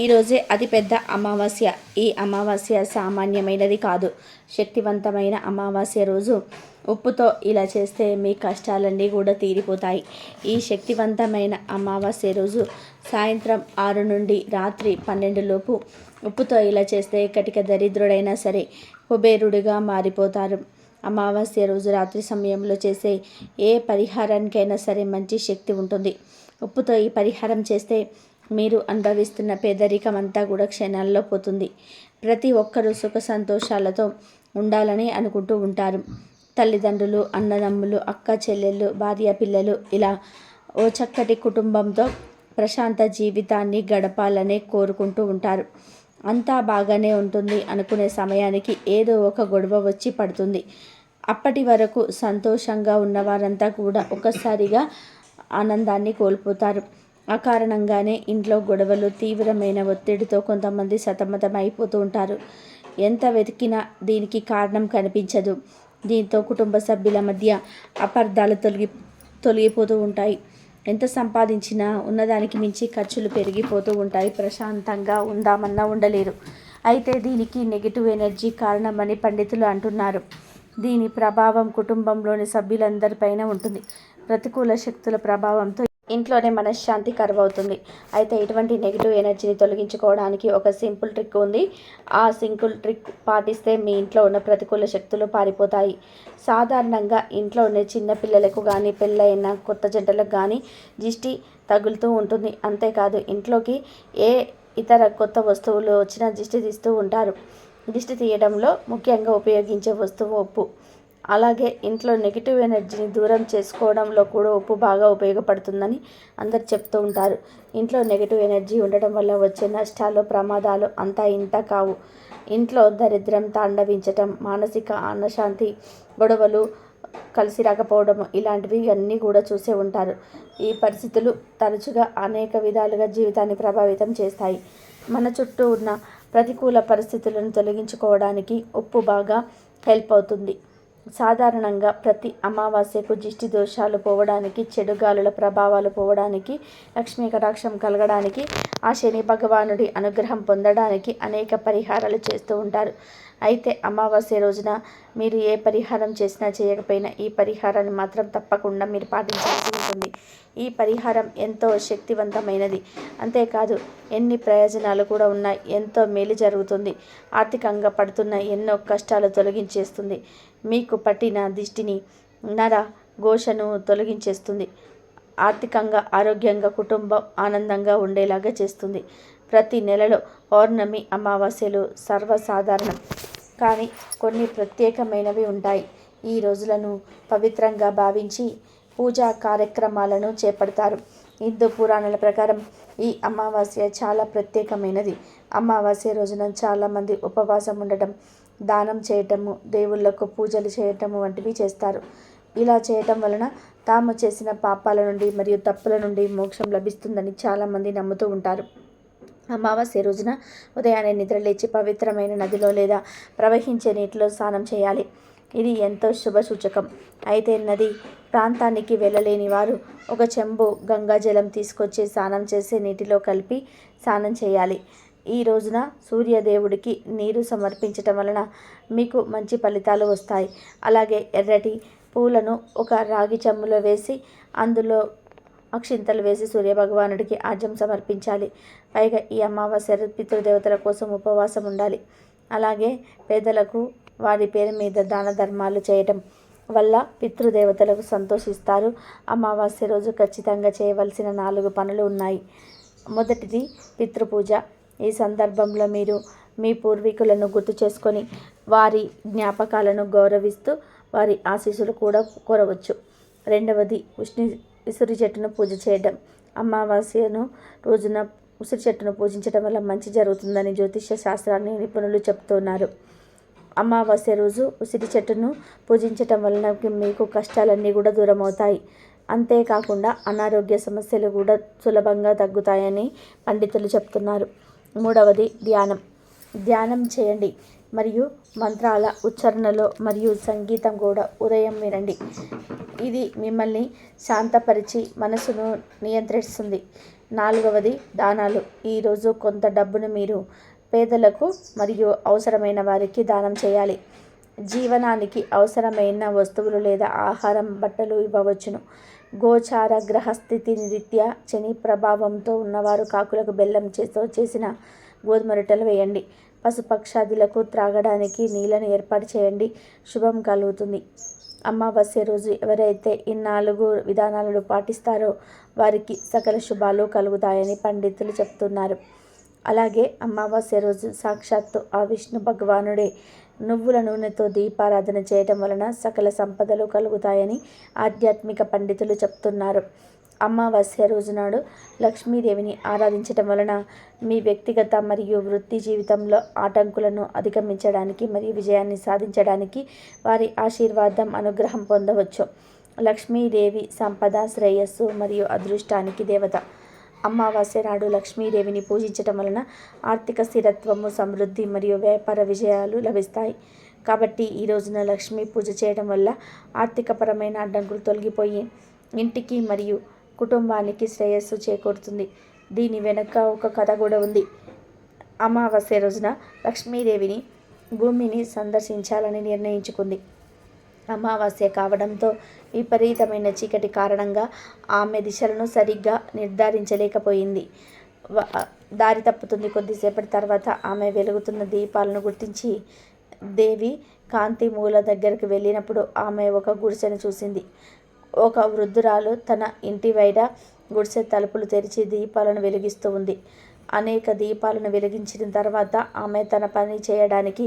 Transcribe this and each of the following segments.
ఈరోజే అతిపెద్ద అమావాస్య. ఈ అమావాస్య సామాన్యమైనది కాదు. శక్తివంతమైన అమావాస్య రోజు ఉప్పుతో ఇలా చేస్తే మీ కష్టాలన్నీ కూడా తీరిపోతాయి. ఈ శక్తివంతమైన అమావాస్య రోజు సాయంత్రం ఆరు నుండి రాత్రి పన్నెండు లోపు ఉప్పుతో ఇలా చేస్తే కటిక దరిద్రుడైనా సరే కుబేరుడిగా మారిపోతారు. అమావాస్య రోజు రాత్రి సమయంలో చేసే ఏ పరిహారానికైనా సరే మంచి శక్తి ఉంటుంది. ఉప్పుతో ఈ పరిహారం చేస్తే మీరు అనుభవిస్తున్న పేదరికం అంతా కూడా క్షణాల్లో పోతుంది. ప్రతి ఒక్కరూ సుఖ సంతోషాలతో ఉండాలని అనుకుంటూ ఉంటారు. తల్లిదండ్రులు అన్నదమ్ములు అక్క చెల్లెళ్ళు భార్య పిల్లలు ఇలా ఓ చక్కటి కుటుంబంతో ప్రశాంత జీవితాన్ని గడపాలని కోరుకుంటూ ఉంటారు. అంతా బాగానే ఉంటుంది అనుకునే సమయానికి ఏదో ఒక గొడవ వచ్చి పడుతుంది. అప్పటి వరకు సంతోషంగా ఉన్నవారంతా కూడా ఒక్కసారిగా ఆనందాన్ని కోల్పోతారు. ఆ కారణంగానే ఇంట్లో గొడవలు తీవ్రమైన ఒత్తిడితో కొంతమంది సతమతం అయిపోతూ ఉంటారు. ఎంత వెతికినా దీనికి కారణం కనిపించదు. దీంతో కుటుంబ సభ్యుల మధ్య అపార్థాలు తొలగి తొలగిపోతూ ఉంటాయి. ఎంత సంపాదించినా ఉన్నదానికి మించి ఖర్చులు పెరిగిపోతూ ఉంటాయి. ప్రశాంతంగా ఉందామన్నా ఉండలేరు. అయితే దీనికి నెగిటివ్ ఎనర్జీ కారణమని పండితులు అంటున్నారు. దీని ప్రభావం కుటుంబంలోని సభ్యులందరిపైన ఉంటుంది. ప్రతికూల శక్తుల ప్రభావంతో ఇంట్లోనే మనశ్శాంతి కరువవుతుంది. అయితే ఇటువంటి నెగిటివ్ ఎనర్జీని తొలగించుకోవడానికి ఒక సింపుల్ ట్రిక్ ఉంది. ఆ సింపుల్ ట్రిక్ పాటిస్తే మీ ఇంట్లో ఉన్న ప్రతికూల శక్తులు పారిపోతాయి. సాధారణంగా ఇంట్లో ఉన్న చిన్న పిల్లలకు కానీ పెళ్ళైన కొత్త జంటలకు కానీ దిష్టి తగులుతూ ఉంటుంది. అంతేకాదు ఇంట్లోకి ఏ ఇతర కొత్త వస్తువులు వచ్చినా దిష్టి తీస్తూ ఉంటారు. దిష్టి తీయడంలో ముఖ్యంగా ఉపయోగించే వస్తువు ఉప్పు. అలాగే ఇంట్లో నెగిటివ్ ఎనర్జీని దూరం చేసుకోవడంలో కూడా ఉప్పు బాగా ఉపయోగపడుతుందని అందరు చెప్తూ ఉంటారు. ఇంట్లో నెగిటివ్ ఎనర్జీ ఉండటం వల్ల వచ్చే నష్టాలు ప్రమాదాలు అంతా ఇంత కావు. ఇంట్లో దరిద్రం తాండవించటం మానసిక అన్నశాంతి గొడవలు కలిసి రాకపోవడం ఇలాంటివి అన్నీ కూడా చూసే ఉంటారు. ఈ పరిస్థితులు తరచుగా అనేక విధాలుగా జీవితాన్ని ప్రభావితం చేస్తాయి. మన చుట్టూ ఉన్న ప్రతికూల పరిస్థితులను తొలగించుకోవడానికి ఉప్పు బాగా హెల్ప్ అవుతుంది. సాధారణంగా ప్రతి అమావాస్యకు దిష్టి దోషాలు పోవడానికి చెడు గాలుల ప్రభావాలు పోవడానికి లక్ష్మీ కటాక్షం కలగడానికి ఆ శని భగవానుడి అనుగ్రహం పొందడానికి అనేక పరిహారాలు చేస్తూ ఉంటారు. అయితే అమావాస్య రోజున మీరు ఏ పరిహారం చేసినా చేయకపోయినా ఈ పరిహారాన్ని మాత్రం తప్పకుండా మీరు పాటించాల్సి ఉంటుంది. ఈ పరిహారం ఎంతో శక్తివంతమైనది. అంతేకాదు ఎన్ని ప్రయోజనాలు కూడా ఉన్నాయి ఎంతో మేలు జరుగుతుంది. ఆర్థికంగా పడుతున్న ఎన్నో కష్టాలు తొలగించేస్తుంది. మీకు పట్టిన దిష్టిని నర ఘోషను తొలగించేస్తుంది. ఆర్థికంగా ఆరోగ్యంగా కుటుంబం ఆనందంగా ఉండేలాగా చేస్తుంది. ప్రతి నెలలో పౌర్ణమి అమావాస్యలు సర్వసాధారణం. కానీ కొన్ని ప్రత్యేకమైనవి ఉంటాయి. ఈ రోజులను పవిత్రంగా భావించి పూజా కార్యక్రమాలను చేపడతారు. హిందూ పురాణాల ప్రకారం ఈ అమావాస్య చాలా ప్రత్యేకమైనది. అమావాస్య రోజున చాలామంది ఉపవాసం ఉండటం దానం చేయటము దేవుళ్ళకు పూజలు చేయటము వంటివి చేస్తారు. ఇలా చేయటం వలన తాము చేసిన పాపాల నుండి మరియు తప్పుల నుండి మోక్షం లభిస్తుందని చాలామంది నమ్ముతూ ఉంటారు. అమావాస్య రోజున ఉదయాన్నే నిద్రలేచి పవిత్రమైన నదిలో లేదా ప్రవహించే నీటిలో స్నానం చేయాలి. ఇది ఎంతో శుభ సూచకం. అయితే నది ప్రాంతానికి వెళ్ళలేని వారు ఒక చెంబు గంగాజలం తీసుకొచ్చి స్నానం చేసే నీటిలో కలిపి స్నానం చేయాలి. ఈ రోజున సూర్యదేవుడికి నీరు సమర్పించటం వలన మీకు మంచి ఫలితాలు వస్తాయి. అలాగే ఎర్రటి పూలను ఒక రాగి చెమ్ములో వేసి అందులో అక్షింతలు వేసి సూర్యభగవానుడికి ఆజ్యం సమర్పించాలి. పైగా ఈ అమావాస్య పితృదేవతల కోసం ఉపవాసం ఉండాలి. అలాగే పేదలకు వారి పేరు మీద దాన ధర్మాలు చేయటం వల్ల పితృదేవతలకు సంతోషిస్తారు. అమావాస్య రోజు ఖచ్చితంగా చేయవలసిన నాలుగు పనులు ఉన్నాయి. మొదటిది పితృపూజ. ఈ సందర్భంలో మీరు మీ పూర్వీకులను గుర్తు చేసుకొని వారి జ్ఞాపకాలను గౌరవిస్తూ వారి ఆశీస్సులు కూడా కోరవచ్చు. రెండవది ఉష్ణి ఉసిరి చెట్టును పూజ చేయడం. అమావాస్యను రోజున ఉసిరి చెట్టును పూజించడం వల్ల మంచి జరుగుతుందని జ్యోతిష్య శాస్త్రాన్ని నిపుణులు చెప్తున్నారు అమావాస్య రోజు ఉసిరి చెట్టును పూజించటం వలన మీకు కష్టాలన్నీ కూడా దూరం అవుతాయి అంతేకాకుండా అనారోగ్య సమస్యలు కూడా సులభంగా తగ్గుతాయని పండితులు చెప్తున్నారు. మూడవది ధ్యానం. ధ్యానం చేయండి మరియు మంత్రాల ఉచ్చారణలో మరియు సంగీతం కూడా ఉదయం వినండి. ఇది మిమ్మల్ని శాంతపరిచి మనసును నియంత్రిస్తుంది. నాలుగవది దానాలు. ఈరోజు కొంత డబ్బును మీరు పేదలకు మరియు అవసరమైన వారికి దానం చేయాలి. జీవనానికి అవసరమైన వస్తువులు లేదా ఆహారం బట్టలు ఇవ్వవచ్చును. గోచార గ్రహస్థితి రీత్యా శని ప్రభావంతో ఉన్నవారు కాకులకు బెల్లం చేతో చేసిన గోధుమ రొట్టెలు వేయండి. పశుపక్షాదులకు త్రాగడానికి నీళ్ళను ఏర్పాటు చేయండి. శుభం కలుగుతుంది. అమావాస్య రోజు ఎవరైతే ఈ నాలుగు విధానాలను పాటిస్తారో వారికి సకల శుభాలు కలుగుతాయని పండితులు చెప్తున్నారు. అలాగే అమావాస్య రోజు సాక్షాత్తు ఆ విష్ణు భగవానుడే నువ్వుల నూనెతో దీపారాధన చేయటం వలన సకల సంపదలు కలుగుతాయని ఆధ్యాత్మిక పండితులు చెప్తున్నారు. అమావాస్య రోజు నాడు లక్ష్మీదేవిని ఆరాధించటం వలన మీ వ్యక్తిగత మరియు వృత్తి జీవితంలో ఆటంకులను అధిగమించడానికి మరియు విజయాన్ని సాధించడానికి వారి ఆశీర్వాదం అనుగ్రహం పొందవచ్చు. లక్ష్మీదేవి సంపద శ్రేయస్సు మరియు అదృష్టానికి దేవత. అమావాస్య నాడు లక్ష్మీదేవిని పూజించటం వలన ఆర్థిక స్థిరత్వము సమృద్ధి మరియు వ్యాపార విజయాలు లభిస్తాయి. కాబట్టి ఈ రోజున లక్ష్మీ పూజ చేయడం వల్ల ఆర్థికపరమైన అడ్డంకులు తొలగిపోయి ఇంటికి మరియు కుటుంబానికి శ్రేయస్సు చేకూరుతుంది. దీని వెనక ఒక కథ కూడా ఉంది. అమావాస్య రోజున లక్ష్మీదేవిని భూమిని సందర్శించాలని నిర్ణయించుకుంది. అమావాస్య కావడంతో విపరీతమైన చీకటి కారణంగా ఆమె దిశలను సరిగ్గా నిర్ధారించలేకపోయింది. దారి తప్పుతుంది. కొద్దిసేపటి తర్వాత ఆమె వెలుగుతున్న దీపాలను గుర్తించి దేవి కాంతి మూల దగ్గరికి వెళ్ళినప్పుడు ఆమె ఒక గుడిసెను చూసింది. ఒక వృద్ధురాలు తన ఇంటి బయట గుడిసె తలుపులు తెరిచి దీపాలను వెలిగిస్తూ ఉంది. అనేక దీపాలను వెలిగించిన తర్వాత ఆమె తన పని చేయడానికి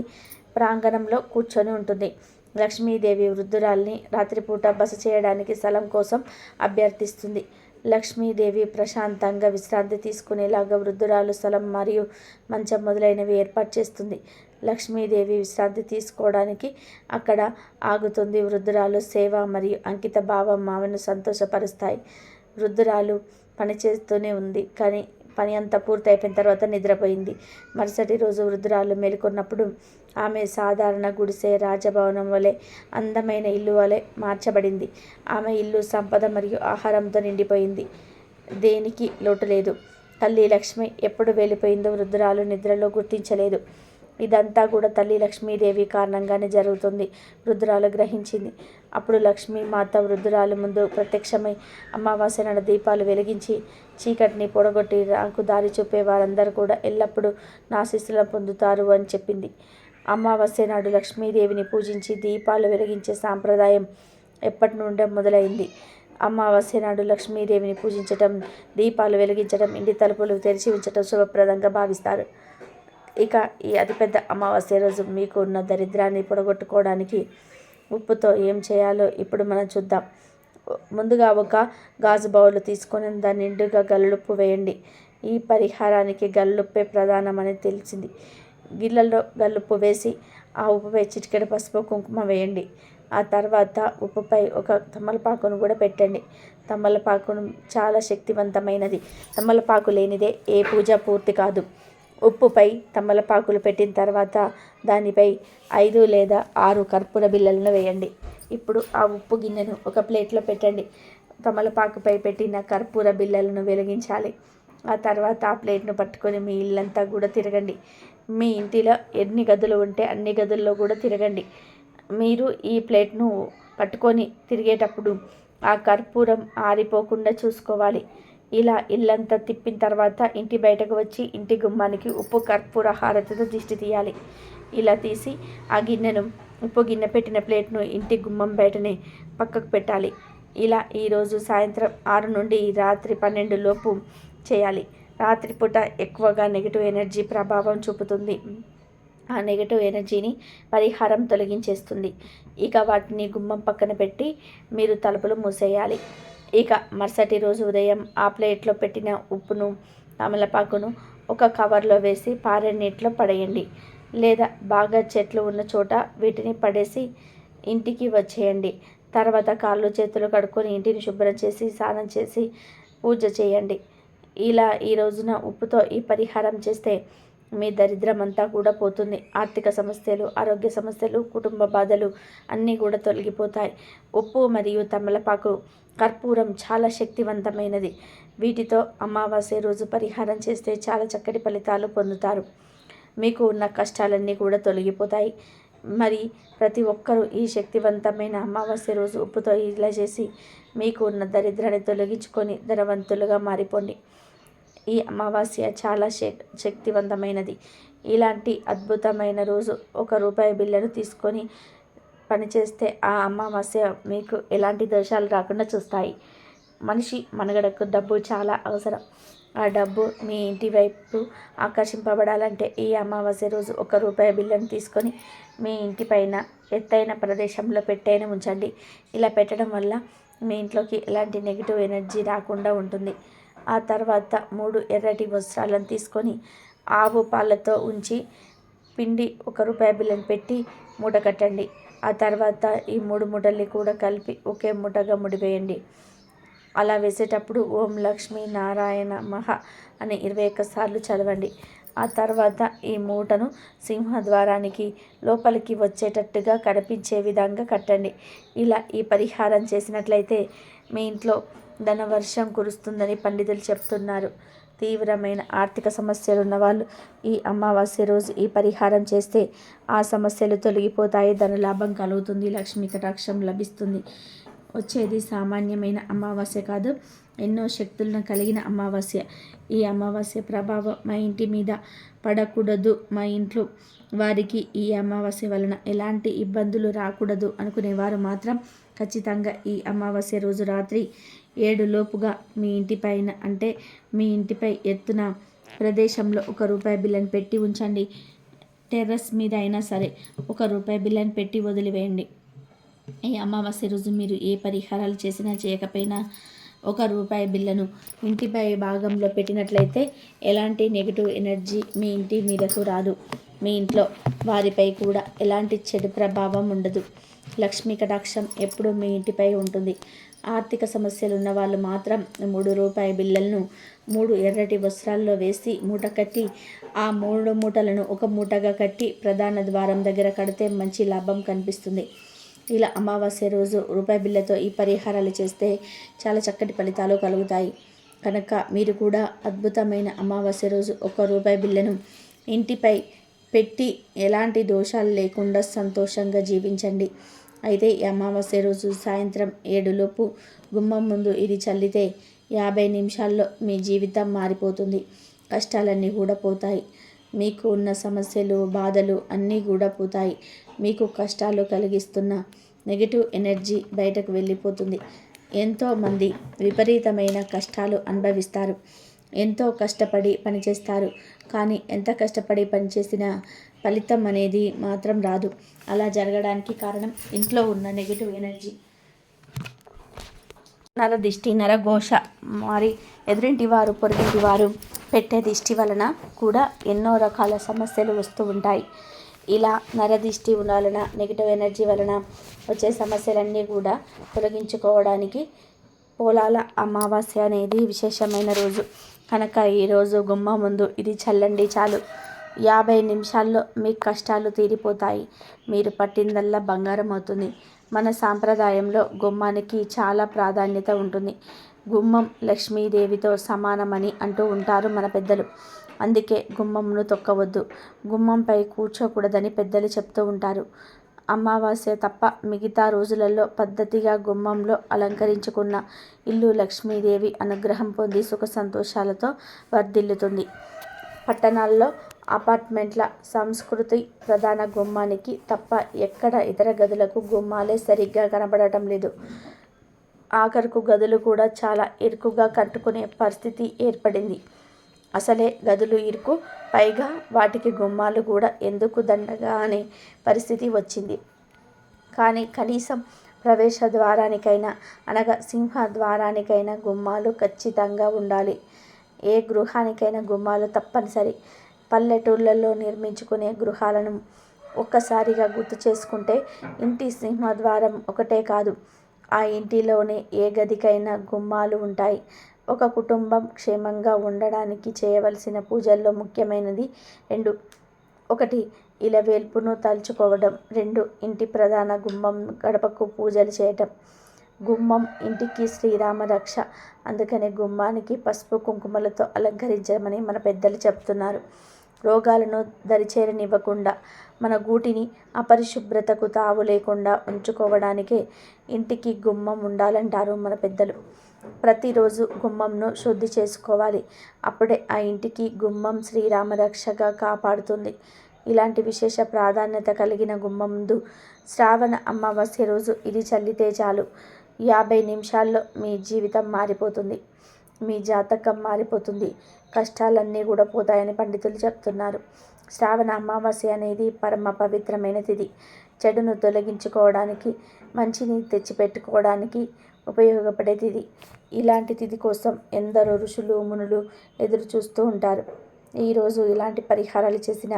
ప్రాంగణంలో కూర్చొని ఉంటుంది. లక్ష్మీదేవి వృద్ధురాల్ని రాత్రిపూట బస చేయడానికి స్థలం కోసం అభ్యర్థిస్తుంది. లక్ష్మీదేవి ప్రశాంతంగా విశ్రాంతి తీసుకునేలాగా వృద్ధురాలు స్థలం మరియు మంచం మొదలైనవి ఏర్పాటు చేస్తుంది. లక్ష్మీదేవి విశ్రాంతి తీసుకోవడానికి అక్కడ ఆగుతుంది. వృద్ధురాలు సేవ మరియు అంకిత భావం ఆమెను సంతోషపరుస్తాయి. వృద్ధురాలు పనిచేస్తూనే ఉంది కానీ పని అంతా పూర్తి అయిపోయిన తర్వాత నిద్రపోయింది. మరుసటి రోజు వృద్ధురాలు మేలుకొన్నప్పుడు ఆమె సాధారణ గుడిసె రాజభవనం వలె అందమైన ఇల్లు వలె మార్చబడింది. ఆమె ఇల్లు సంపద మరియు ఆహారంతో నిండిపోయింది. దేనికి లోటు లేదు. తల్లి లక్ష్మి ఎప్పుడు వెళ్ళిపోయిందో వృద్ధురాలు నిద్రలో గుర్తించలేదు. ఇదంతా కూడా తల్లి లక్ష్మీదేవి కారణంగానే జరుగుతుంది వృద్ధురాలు గ్రహించింది. అప్పుడు లక్ష్మీ మాత వృద్ధురాలు ముందు ప్రత్యక్షమై అమావాస్య నాడు దీపాలు వెలిగించి చీకటిని పొడగొట్టి రాకు దారి చూపే వారందరూ కూడా ఎల్లప్పుడూ నాశిస్తులను పొందుతారు అని చెప్పింది. అమావాస్య నాడు లక్ష్మీదేవిని పూజించి దీపాలు వెలిగించే సాంప్రదాయం ఎప్పటి నుండే మొదలైంది. అమావాస్య నాడు లక్ష్మీదేవిని పూజించటం దీపాలు వెలిగించడం ఇంటి తలుపులు తెరిచి ఉంచడం శుభప్రదంగా భావిస్తారు. ఇక ఈ అతిపెద్ద అమావాస్య రోజు మీకు ఉన్న దరిద్రాన్ని పొడగొట్టుకోవడానికి ఉప్పుతో ఏం చేయాలో ఇప్పుడు మనం చూద్దాం. ముందుగా ఒక గాజు బౌల్ తీసుకొని దాన్ని నిండుగా గల్లుప్పు వేయండి. ఈ పరిహారానికి గల్లుప్పే ప్రధానమని తెలిసింది. గిళ్ళల్లో గల్లుప్పు వేసి ఆ ఉప్పుపై చిటికెడ పసుపు కుంకుమ వేయండి. ఆ తర్వాత ఉప్పుపై ఒక తమలపాకును కూడా పెట్టండి. తమలపాకును చాలా శక్తివంతమైనది. తమలపాకు లేనిదే ఏ పూజ పూర్తి కాదు. ఉప్పుపై తమలపాకులు పెట్టిన తర్వాత దానిపై ఐదు లేదా ఆరు కర్పూర బిళ్ళలను వేయండి. ఇప్పుడు ఆ ఉప్పు గిన్నెను ఒక ప్లేట్లో పెట్టండి. తమలపాకుపై పెట్టిన కర్పూర బిళ్ళలను వెలిగించాలి. ఆ తర్వాత ఆ ప్లేట్ను పట్టుకొని మీ ఇల్లంతా కూడా తిరగండి. మీ ఇంటిలో ఎన్ని గదులు ఉంటే అన్ని గదుల్లో కూడా తిరగండి. మీరు ఈ ప్లేట్ను పట్టుకొని తిరిగేటప్పుడు ఆ కర్పూరం ఆరిపోకుండా చూసుకోవాలి. ఇలా ఇల్లంతా తిప్పిన తర్వాత ఇంటి బయటకు వచ్చి ఇంటి గుమ్మానికి ఉప్పు కర్పూర హారతితో దిష్టి తీయాలి. ఇలా తీసి ఆ గిన్నెను ఉప్పు గిన్నె పెట్టిన ప్లేట్ను ఇంటి గుమ్మం బయటనే పక్కకు పెట్టాలి. ఇలా ఈరోజు సాయంత్రం ఆరు నుండి రాత్రి పన్నెండు లోపు చేయాలి. రాత్రిపూట ఎక్కువగా నెగిటివ్ ఎనర్జీ ప్రభావం చూపుతుంది. ఆ నెగిటివ్ ఎనర్జీని పరిహారం తొలగించేస్తుంది. ఇక వాటిని గుమ్మం పక్కన పెట్టి మీరు తలుపులు మూసేయాలి. ఇక మరుసటి రోజు ఉదయం ఆ ప్లేట్లో పెట్టిన ఉప్పును తమలపాకును ఒక కవర్లో వేసి పారే నీటిలో పడేయండి. లేదా బాగా చెట్లు ఉన్న చోట వీటిని పడేసి ఇంటికి వచ్చేయండి. తర్వాత కాళ్ళు చేతులు కడుక్కొని ఇంటిని శుభ్రం చేసి స్నానం చేసి పూజ చేయండి. ఇలా ఈ రోజున ఉప్పుతో ఈ పరిహారం చేస్తే మీ దరిద్రం అంతా కూడా పోతుంది. ఆర్థిక సమస్యలు ఆరోగ్య సమస్యలు కుటుంబ బాధలు అన్నీ కూడా తొలగిపోతాయి. ఉప్పు మరియు తమలపాకు కర్పూరం చాలా శక్తివంతమైనది. వీటితో అమావాస్య రోజు పరిహారం చేస్తే చాలా చక్కటి ఫలితాలు పొందుతారు. మీకు ఉన్న కష్టాలన్నీ కూడా తొలగిపోతాయి. మరి ప్రతి ఒక్కరూ ఈ శక్తివంతమైన అమావాస్య రోజు ఉప్పుతో ఇలా చేసి మీకు ఉన్న దరిద్రాన్ని తొలగించుకొని ధనవంతులుగా మారిపోండి. ఈ అమావాస్య చాలా శక్తివంతమైనది. ఇలాంటి అద్భుతమైన రోజు ఒక రూపాయి బిల్లను తీసుకొని పనిచేస్తే ఆ అమావాస్య మీకు ఎలాంటి దోషాలు రాకుండా చూస్తాయి. మనిషి మనుగడకు డబ్బు చాలా అవసరం. ఆ డబ్బు మీ ఇంటి వైపు ఆకర్షింపబడాలంటే ఈ అమావాస్య రోజు ఒక రూపాయి బిల్లను తీసుకొని మీ ఇంటి పైన ఎత్తైన ప్రదేశంలో పెట్టైన ఉంచండి. ఇలా పెట్టడం వల్ల మీ ఇంట్లోకి ఎలాంటి నెగిటివ్ ఎనర్జీ రాకుండా ఉంటుంది. ఆ తర్వాత మూడు ఎర్రటి వస్త్రాలను తీసుకొని ఆవు పాలతో ఉంచి పిండి ఒక రూపాయి బిల్లను పెట్టి మూట కట్టండి. ఆ తర్వాత ఈ మూడు మూటల్ని కూడా కలిపి ఒకే మూటగా ముడివేయండి అలా వేసేటప్పుడు ఓం లక్ష్మీ నారాయణ మహ అని ఇరవై సార్లు చదవండి. ఆ తర్వాత ఈ మూటను సింహద్వారానికి లోపలికి వచ్చేటట్టుగా కనిపించే విధంగా కట్టండి. ఇలా ఈ పరిహారం చేసినట్లయితే మీ ఇంట్లో ధనవర్షం కురుస్తుందని పండితులు చెప్తున్నారు. తీవ్రమైన ఆర్థిక సమస్యలు ఉన్నవాళ్ళు ఈ అమావాస్య రోజు ఈ పరిహారం చేస్తే ఆ సమస్యలు తొలగిపోతాయి ధన లాభం కలుగుతుంది లక్ష్మీ కటాక్షం లభిస్తుంది. వచ్చేది సామాన్యమైన అమావాస్య కాదు. ఎన్నో శక్తులను కలిగిన అమావాస్య. ఈ అమావాస్య ప్రభావం మా ఇంటి మీద పడకూడదు. మా ఇంట్లో వారికి ఈ అమావాస్య వలన ఎలాంటి ఇబ్బందులు రాకూడదు అనుకునేవారు మాత్రం ఖచ్చితంగా ఈ అమావాస్య రోజు రాత్రి ఏడు లోపుగా మీ ఇంటిపైన అంటే మీ ఇంటిపై ఎత్తున ప్రదేశంలో ఒక రూపాయి బిల్లని పెట్టి ఉంచండి. టెర్రస్ మీద అయినా సరే ఒక రూపాయి బిల్లని పెట్టి వదిలివేయండి. ఈ అమావాస్య రోజు మీరు ఏ పరిహారాలు చేసినా చేయకపోయినా ఒక రూపాయి బిల్లను ఇంటిపై భాగంలో పెట్టినట్లయితే ఎలాంటి నెగిటివ్ ఎనర్జీ మీ ఇంటి మీదకు రాదు. మీ ఇంట్లో వారిపై కూడా ఎలాంటి చెడు ప్రభావం ఉండదు. లక్ష్మీ కటాక్షం ఎప్పుడూ మీ ఇంటిపై ఉంటుంది. ఆర్థిక సమస్యలు ఉన్న వాళ్ళు మాత్రం మూడు రూపాయి బిళ్ళలను మూడు ఎర్రటి వస్త్రాల్లో వేసి మూట కట్టి ఆ మూడు మూటలను ఒక మూటగా కట్టి ప్రధాన ద్వారం దగ్గర కడితే మంచి లాభం కనిపిస్తుంది. ఇలా అమావాస్య రోజు రూపాయి బిళ్ళతో ఈ పరిహారాలు చేస్తే చాలా చక్కటి ఫలితాలు కలుగుతాయి. కనుక మీరు కూడా అద్భుతమైన అమావాస్య రోజు ఒక రూపాయి బిళ్ళను ఇంటిపై పెట్టి ఎలాంటి దోషాలు లేకుండా సంతోషంగా జీవించండి. అయితే ఈ అమావాస్య రోజు సాయంత్రం ఏడులోపు గుమ్మం ముందు ఇది చల్లితే యాభై నిమిషాల్లో మీ జీవితం మారిపోతుంది. కష్టాలన్నీ కూడా పోతాయి. మీకు ఉన్న సమస్యలు బాధలు అన్నీ కూడా పోతాయి. మీకు కష్టాలు కలిగిస్తున్న నెగిటివ్ ఎనర్జీ బయటకు వెళ్ళిపోతుంది. ఎంతోమంది విపరీతమైన కష్టాలు అనుభవిస్తారు. ఎంతో కష్టపడి పనిచేస్తారు. కానీ ఎంత కష్టపడి పనిచేసినా ఫలితం అనేది మాత్రం రాదు. అలా జరగడానికి కారణం ఇంట్లో ఉన్న నెగిటివ్ ఎనర్జీ. నర దిష్టి నరఘోష మరి ఎదురింటి వారు పొరుగింటి వారు పెట్టే దిష్టి వలన కూడా ఎన్నో రకాల సమస్యలు వస్తూ ఉంటాయి. ఇలా నరదిష్టి వలన నెగిటివ్ ఎనర్జీ వలన వచ్చే సమస్యలన్నీ కూడా తొలగించుకోవడానికి పోలాల అమావాస్య అనేది విశేషమైన రోజు. కనుక ఈరోజు గుమ్మ ముందు ఇది చల్లండి చాలు. యాభై నిమిషాల్లో మీ కష్టాలు తీరిపోతాయి. మీరు పట్టిందల్లా బంగారం అవుతుంది. మన సాంప్రదాయంలో గుమ్మానికి చాలా ప్రాధాన్యత ఉంటుంది. గుమ్మం లక్ష్మీదేవితో సమానమని అంటూ ఉంటారు మన పెద్దలు. అందుకే గుమ్మంను తొక్కవద్దు. గుమ్మంపై కూర్చోకూడదని పెద్దలు చెప్తూ ఉంటారు. అమావాస్య తప్ప మిగతా రోజులలో పద్ధతిగా గుమ్మంలో అలంకరించుకున్న ఇల్లు లక్ష్మీదేవి అనుగ్రహం పొంది సుఖ సంతోషాలతో వర్ధిల్లుతుంది. పట్టణాల్లో అపార్ట్మెంట్ల సంస్కృతి ప్రధాన గుమ్మానికి తప్ప ఎక్కడ ఇతర గదులకు గుమ్మాలే సరిగ్గా కనబడటం లేదు. ఆఖరుకు గదులు కూడా చాలా ఇరుకుగా కట్టుకునే పరిస్థితి ఏర్పడింది. అసలే గదులు ఇరుకు పైగా వాటికి గుమ్మాలు కూడా ఎందుకు దండగా అనే పరిస్థితి వచ్చింది. కానీ కనీసం ప్రవేశ ద్వారానికైనా అనగా సింహ ద్వారానికైనా గుమ్మాలు ఖచ్చితంగా ఉండాలి. ఏ గృహానికైనా గుమ్మాలు తప్పనిసరి. పల్లెటూళ్ళల్లో నిర్మించుకునే గృహాలను ఒక్కసారిగా గుర్తు చేసుకుంటే ఇంటి సింహద్వారం ఒకటే కాదు. ఆ ఇంటిలోనే ఏ గదికైనా గుమ్మాలు ఉంటాయి. ఒక కుటుంబం క్షేమంగా ఉండడానికి చేయవలసిన పూజల్లో ముఖ్యమైనది రెండు. ఒకటి ఇలవేల్పును తలుచుకోవడం. రెండు ఇంటి ప్రధాన గుమ్మం గడపకు పూజలు చేయటం. గుమ్మం ఇంటికి శ్రీరామ రక్ష. అందుకని గుమ్మానికి పసుపు కుంకుమలతో అలంకరించమని మన పెద్దలు చెప్తున్నారు. రోగాలను దరిచేరనివ్వకుండా మన గూటిని అపరిశుభ్రతకు తావు లేకుండా ఉంచుకోవడానికే ఇంటికి గుమ్మం ఉండాలంటారు మన పెద్దలు. ప్రతిరోజు గుమ్మంను శుద్ధి చేసుకోవాలి. అప్పుడే ఆ ఇంటికి గుమ్మం శ్రీరామరక్షగా కాపాడుతుంది. ఇలాంటి విశేష ప్రాధాన్యత కలిగిన గుమ్మం ముందు శ్రావణ అమావాస్య రోజు ఇది చల్లితే చాలు. యాభై నిమిషాల్లో మీ జీవితం మారిపోతుంది. మీ జాతకం మారిపోతుంది. కష్టాలన్నీ కూడా పోతాయని పండితులు చెప్తున్నారు. శ్రావణ అమావాస్య అనేది పరమ పవిత్రమైన తిథి. చెడును తొలగించుకోవడానికి మంచిని తెచ్చిపెట్టుకోవడానికి ఉపయోగపడే తిథి. ఇలాంటి తిథి కోసం ఎందరో ఋషులు మునులు ఎదురు చూస్తూ ఉంటారు. ఈరోజు ఇలాంటి పరిహారాలు చేసిన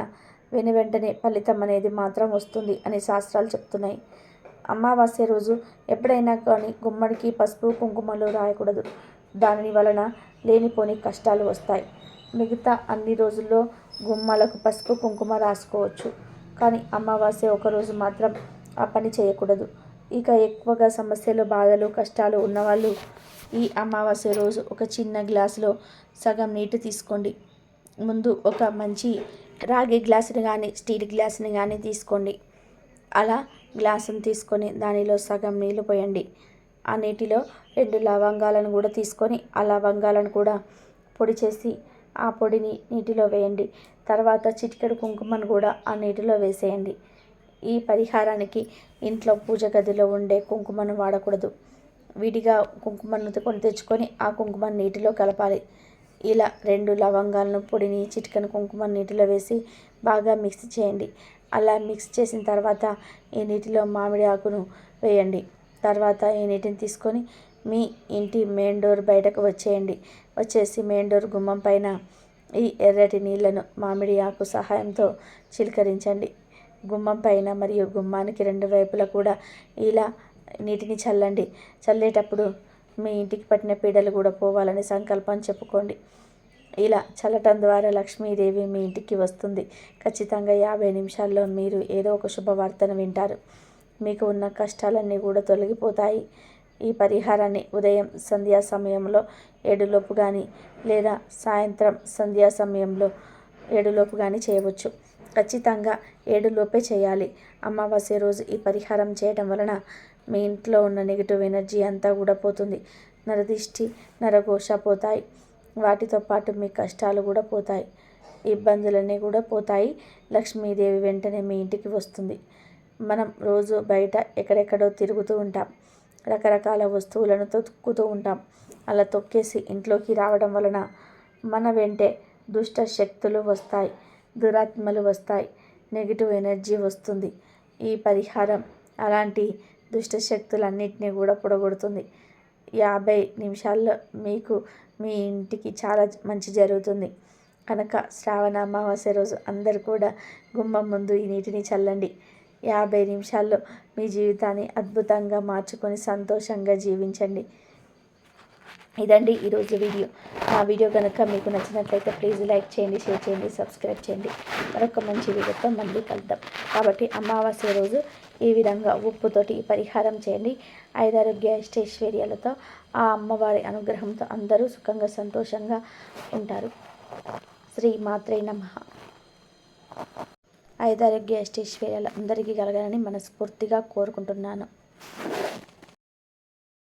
వెను వెంటనే ఫలితం అనేది మాత్రం వస్తుంది అని శాస్త్రాలు చెప్తున్నాయి. అమావాస్య రోజు ఎప్పుడైనా కానీ గుమ్మడికి పసుపు కుంకుమలు రాయకూడదు. దాని వలన లేనిపోని కష్టాలు వస్తాయి. మిగతా అన్ని రోజుల్లో గుమ్మలకు పసుపు కుంకుమ రాసుకోవచ్చు. కానీ అమావాస్య ఒకరోజు మాత్రం ఆ పని చేయకూడదు. ఇక ఎక్కువగా సమస్యలు బాధలు కష్టాలు ఉన్నవాళ్ళు ఈ అమావాస్య రోజు ఒక చిన్న గ్లాసులో సగం నీటి తీసుకోండి. ముందు ఒక మంచి రాగి గ్లాసుని కానీ స్టీల్ గ్లాసుని కానీ తీసుకోండి. అలా గ్లాసును తీసుకొని దానిలో సగం నీళ్ళు పోయండి. ఆ నీటిలో రెండు లవంగాలను కూడా తీసుకొని ఆ లవంగాలను కూడా పొడి చేసి ఆ పొడిని నీటిలో వేయండి. తర్వాత చిటికెడు కుంకుమను కూడా ఆ నీటిలో వేసేయండి. ఈ పరిహారానికి ఇంట్లో పూజ గదిలో ఉండే కుంకుమను వాడకూడదు. విడిగా కుంకుమను కొని తెచ్చుకొని ఆ కుంకుమను నీటిలో కలపాలి. ఇలా రెండు లవంగాలను పొడిని చిటికెన కుంకుమను నీటిలో వేసి బాగా మిక్స్ చేయండి. అలా మిక్స్ చేసిన తర్వాత ఈ నీటిలో మామిడి ఆకును వేయండి. తర్వాత ఈ నీటిని తీసుకొని మీ ఇంటి మెయిన్ డోర్ బయటకు వచ్చేయండి. వచ్చేసి మెయిన్ డోర్ గుమ్మం పైన ఈ ఎర్రటి నీళ్ళను మామిడి ఆకు సహాయంతో చిలకరించండి. గుమ్మం పైన మరియు గుమ్మానికి రెండు వైపులా కూడా ఇలా నీటిని చల్లండి. చల్లేటప్పుడు మీ ఇంటికి పట్టిన పీడలు కూడా పోవాలని సంకల్పం చెప్పుకోండి. ఇలా చల్లటం ద్వారా లక్ష్మీదేవి మీ ఇంటికి వస్తుంది. ఖచ్చితంగా యాభై నిమిషాల్లో మీరు ఏదో ఒక శుభవార్తను వింటారు. మీకు ఉన్న కష్టాలన్నీ కూడా తొలగిపోతాయి. ఈ పరిహారాన్ని ఉదయం సంధ్యా సమయంలో ఏడులోపు కానీ లేదా సాయంత్రం సంధ్యా సమయంలో ఏడులోపు కానీ చేయవచ్చు. ఖచ్చితంగా ఏడులోపే చేయాలి. అమావాస్య రోజు ఈ పరిహారం చేయడం వలన మీ ఇంట్లో ఉన్న నెగిటివ్ ఎనర్జీ అంతా కూడా పోతుంది. నరదిష్టి నరఘోష పోతాయి. వాటితో పాటు మీ కష్టాలు కూడా పోతాయి. ఇబ్బందులన్నీ కూడా పోతాయి. లక్ష్మీదేవి వెంటనే మీ ఇంటికి వస్తుంది. మనం రోజు బయట ఎక్కడెక్కడో తిరుగుతూ ఉంటాం. రకరకాల వస్తువులను తొక్కుతూ ఉంటాం. అలా తొక్కేసి ఇంట్లోకి రావడం వలన మన వెంటే దుష్ట శక్తులు వస్తాయి. దురాత్మలు వస్తాయి. నెగిటివ్ ఎనర్జీ వస్తుంది. ఈ పరిహారం అలాంటి దుష్ట శక్తులన్నింటినీ కూడా పొడగొడుతుంది. యాభై నిమిషాల్లో మీకు మీ ఇంటికి చాలా మంచి జరుగుతుంది. కనుక శ్రావణ అమావాస్య రోజు అందరు కూడా గుమ్మం ముందు ఈ నీటిని చల్లండి. యాభై నిమిషాల్లో మీ జీవితాన్ని అద్భుతంగా మార్చుకొని సంతోషంగా జీవించండి. ఇదండి ఈరోజు వీడియో. నా వీడియో కనుక మీకు నచ్చినట్లయితే ప్లీజ్ లైక్ చేయండి షేర్ చేయండి సబ్స్క్రైబ్ చేయండి. మరొక మంచి వీడియోతో మళ్ళీ కలుద్దాం. కాబట్టి అమావాస్య రోజు ఈ విధంగా ఉప్పుతోటి పరిహారం చేయండి. ఐదారు గ్యాస్టేశ్వర్యాలతో ఆ అమ్మవారి అనుగ్రహంతో అందరూ సుఖంగా సంతోషంగా ఉంటారు. శ్రీ మాత్రే నమ. ఐదారోగ్య అష్టైశ్వర్యాలు అందరికీ కలగాలని మనస్ఫూర్తిగా కోరుకుంటున్నాను.